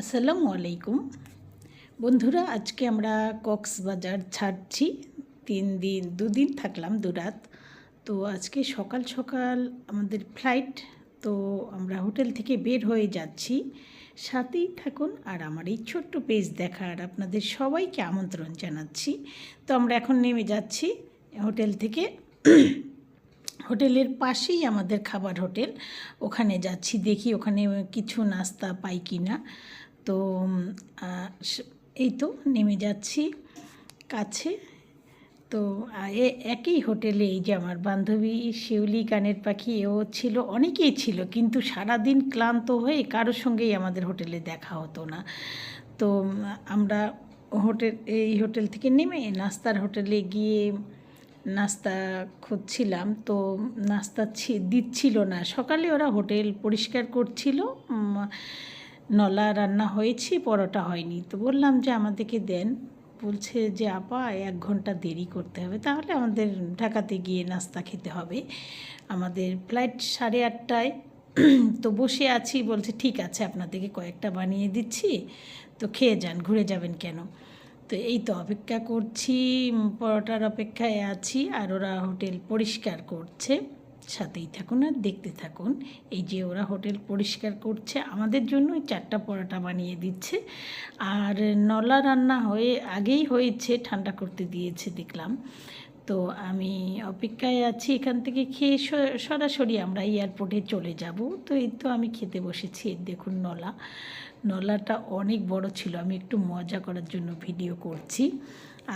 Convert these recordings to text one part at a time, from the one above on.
আসসালামু আলাইকুম। বন্ধুরা, আজকে আমরা কক্সবাজার ছাড়ছি। তিন দিন, দুদিন থাকলাম দুরাত তো আজকে সকাল সকাল আমাদের ফ্লাইট তো আমরা হোটেল থেকে বের হয়ে যাচ্ছি। সাথেই থাকুন আর আমার এই ছোট্ট পেজ দেখার আপনাদের সবাইকে আমন্ত্রণ জানাচ্ছি। তো আমরা এখন নেমে যাচ্ছি হোটেল থেকে। হোটেলের পাশেই আমাদের খাবার হোটেল। ওখানে যাচ্ছি, দেখি ওখানে কিছু নাস্তা পাই কি না তো এই তো নেমে যাচ্ছি কাছে। তো একই হোটেলে এই যে আমার বান্ধবী শিউলি কানের পাখি এও ছিল, অনেকেই ছিল, কিন্তু সারাদিন ক্লান্ত হয়ে কারোর সঙ্গেই আমাদের হোটেলে দেখা হতো না। তো আমরা হোটেল, এই হোটেল থেকে নেমে নাস্তার হোটেলে গিয়ে নাস্তা খুঁজছিলাম। তো, নাস্তা দিচ্ছিল না। সকালে ওরা হোটেল পরিষ্কার করছিল নলা রান্না হয়েছে, পরোটা হয়নি। তো বললাম যে আমাদেরকে দেন। বলছে যে, আপা, এক ঘণ্টা দেরি করতে হবে। তাহলে আমাদের ঢাকাতে গিয়ে নাস্তা খেতে হবে। আমাদের ফ্লাইট সাড়ে আটটায়। তো বসে আছি। বলছে, ঠিক আছে, আপনাদেরকে কয়েকটা বানিয়ে দিচ্ছি। তো খেয়ে যান, ঘুরে যাবেন কেন? তো এই তো অপেক্ষা করছি, পরোটার অপেক্ষায় আছি আর ওরা হোটেল পরিষ্কার করছে। সাথেই থাকুন আর দেখতে থাকুন। এই যে ওরা হোটেল পরিষ্কার করছে, আমাদের জন্য ওই চারটা পরোটা বানিয়ে দিচ্ছে। আর নলা রান্না হয়ে, আগেই হয়েছে, ঠান্ডা করতে দিয়েছে দেখলাম। তো আমি অপেক্ষায় আছি, এখান থেকে খেয়ে সরাসরি আমরা এয়ারপোর্টে চলে যাব। তো এই তো আমি খেতে বসেছি দেখুন নলা। নলাটা অনেক বড় ছিল, আমি একটু মজা করার জন্য ভিডিও করছি।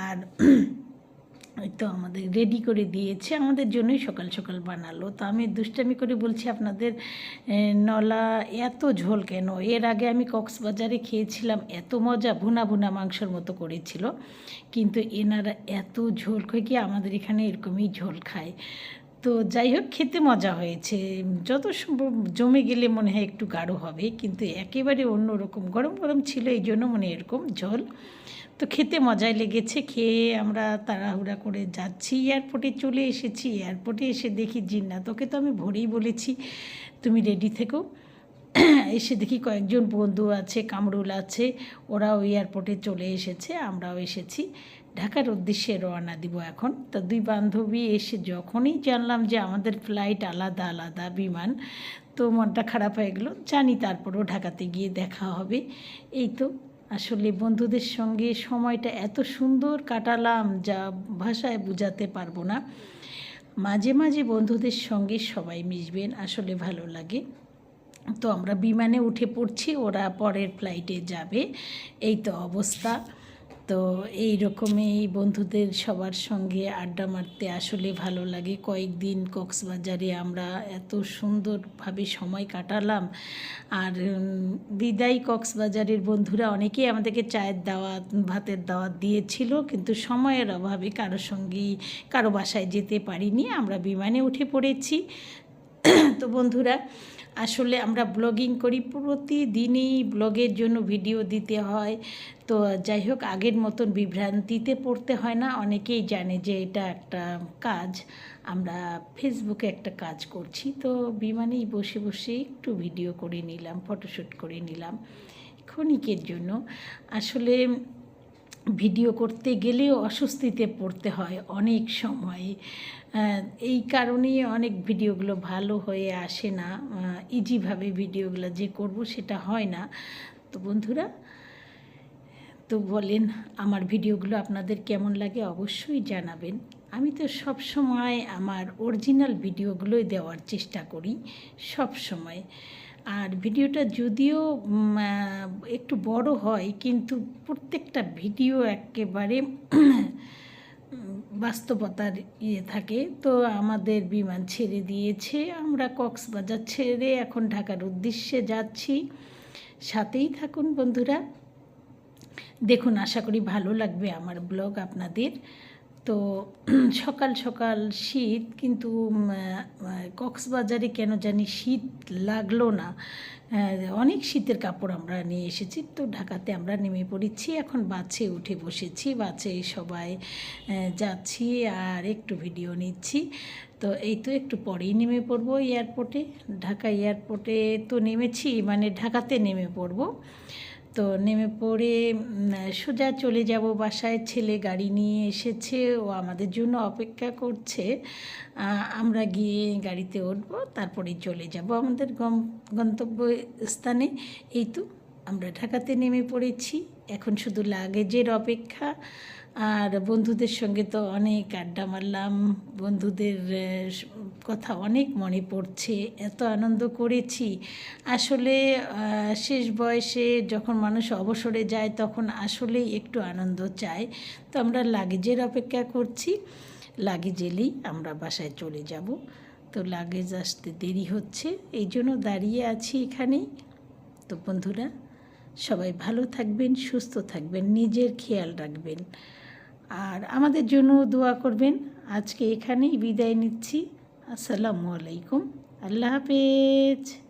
আর তো আমাদের রেডি করে দিয়েছে, আমাদের জন্যই সকাল সকাল বানালো। তো আমি দুষ্টামি করে বলছি, আপনাদের নলা এত ঝোল কেন? এর আগে আমি কক্সবাজারে খেয়েছিলাম, এত মজা, ভুনা ভুনা মাংসর মতো করেছিল। কিন্তু এনারা এত ঝোল খায় কি আমাদের এখানে এরকমই ঝোল খায়। তো যাই হোক, খেতে মজা হয়েছে। যত সম্ভব জমে গেলে মনে হয় একটু গাঢ় হবে, কিন্তু একেবারে অন্যরকম। গরম গরম ছিল, এই জন্য মনে এরকম ঝোল। তো খেতে মজাই লেগেছে, খেয়ে আমরা তাড়াহুড়া করে যাচ্ছি। এয়ারপোর্টে চলে এসেছি। এয়ারপোর্টে এসে দেখি জিন্না তোকে তো আমি ভোরেই বলেছি, তুমি রেডি থেকো। এসে দেখি কয়েকজন বন্ধু আছে, কামরুল আছে, ওরাও এয়ারপোর্টে চলে এসেছে, আমরাও এসেছি। ঢাকার উদ্দেশ্যে রওনা দিব এখন। তা দুই বান্ধবী এসে যখনই জানলাম যে আমাদের ফ্লাইট আলাদা আলাদা, বিমান, তো মনটা খারাপ হয়ে গেলো। জানি তারপরেও ঢাকাতে গিয়ে দেখা হবে। এই তো, আসলে বন্ধুদের সঙ্গে সময়টা এত সুন্দর কাটালাম যা ভাষায় বোঝাতে পারব না। মাঝে মাঝে বন্ধুদের সঙ্গে সবাই মিশবেন, আসলে ভালো লাগে। তো আমরা বিমানে উঠে পড়ছি, ওরা পরের ফ্লাইটে যাবে। এই তো অবস্থা। তো এই রকমই বন্ধুদের সবার সঙ্গে আড্ডা মারতে আসলে ভালো লাগে। কয়েকদিন কক্সবাজারে আমরা এত সুন্দরভাবে সময় কাটালাম। আর বিদায়ী কক্সবাজারের বন্ধুরা অনেকেই আমাদেরকে চায়ের দাওয়াত, ভাতের দাওয়াত দিয়েছিল, কিন্তু সময়ের অভাবে কারও সঙ্গেই, কারও বাসায় যেতে পারিনি। আমরা বিমানে উঠে পড়েছি। তো বন্ধুরা, আসলে আমরা ব্লগিং করি, প্রতিদিনই ব্লগের জন্য ভিডিও দিতে হয়। তো যাই হোক, আগের মতন বিভ্রান্তিতে পড়তে হয় না। অনেকেই জানে যে এটা একটা কাজ। আমরা ফেসবুকে একটা কাজ করছি, তো বিমানেই বসে বসে একটু ভিডিও করে নিলাম ফটোশ্যুট করে নিলাম। ক্ষণিকের জন্য। আসলে ভিডিও করতে গেলেও অস্বস্তিতে পড়তে হয় অনেক সময়। এই কারণেই অনেক ভিডিওগুলো ভালো হয়ে আসে না। ইজিভাবে ভিডিওগুলো যে করব সেটা হয় না। তো বন্ধুরা, তো বলেন, আমার ভিডিওগুলো আপনাদের কেমন লাগে অবশ্যই জানাবেন। আমি তো সব সময় আমার অরিজিনাল ভিডিওগুলোই দেওয়ার চেষ্টা করি, সব সময়। আর ভিডিওটা যদিও একটু বড় হয়, কিন্তু প্রত্যেকটা ভিডিও একেবারে বাস্তবতার ইয়ে থাকে। তো আমাদের বিমান ছেড়ে দিয়েছে, আমরা কক্সবাজার ছেড়ে এখন ঢাকার উদ্দেশ্যে যাচ্ছি। সাথেই থাকুন বন্ধুরা। দেখুন, আশা করি ভালো লাগবে আমার ব্লগ আপনাদের। তো সকাল সকাল শীত, কিন্তু কক্সবাজারে কেন জানি শীত লাগল না। অনেক শীতের কাপড় আমরা নিয়ে এসেছি, তো ঢাকাতে আমরা নেমে পড়েছি। এখন বাসে উঠে বসেছি, বাসে সবাই যাচ্ছি আর একটু ভিডিও নিচ্ছি। তো এই তো একটু পরেই নেমে পড়ব এয়ারপোর্টে। ঢাকা এয়ারপোর্টে তো নেমেছি মানে ঢাকাতে নেমে পড়ব। তো নেমে পড়ে সোজা চলে যাব বাসায়। ছেলে গাড়ি নিয়ে এসেছে, ও আমাদের জন্য অপেক্ষা করছে। আমরা গিয়ে গাড়িতে উঠবো তারপরে চলে যাব আমাদের গন্তব্য স্থানে এই তো, আমরা ঢাকাতে নেমে পড়েছি। এখন শুধু লাগেজের অপেক্ষা, আর বন্ধুদের সঙ্গে তো অনেক আড্ডা মারলাম। বন্ধুদের কথা অনেক মনে পড়ছে, এত আনন্দ করেছি। আসলে শেষ বয়সে যখন মানুষ অবসরে যায়, তখন আসলেই একটু আনন্দ চায়। তো আমরা লাগেজের অপেক্ষা করছি। লাগেজ এলেই আমরা বাসায় চলে যাব। তো লাগেজ আসতে দেরি হচ্ছে, এই জন্য দাঁড়িয়ে আছি এখানেই। তো বন্ধুরা সবাই ভালো থাকবেন, সুস্থ থাকবেন, নিজের খেয়াল রাখবেন। আর আমাদের জন্য দোয়া করবেন। আজকে এখানেই বিদায় নিচ্ছি। আসসালামু আলাইকুম। আল্লাহ হাফেজ।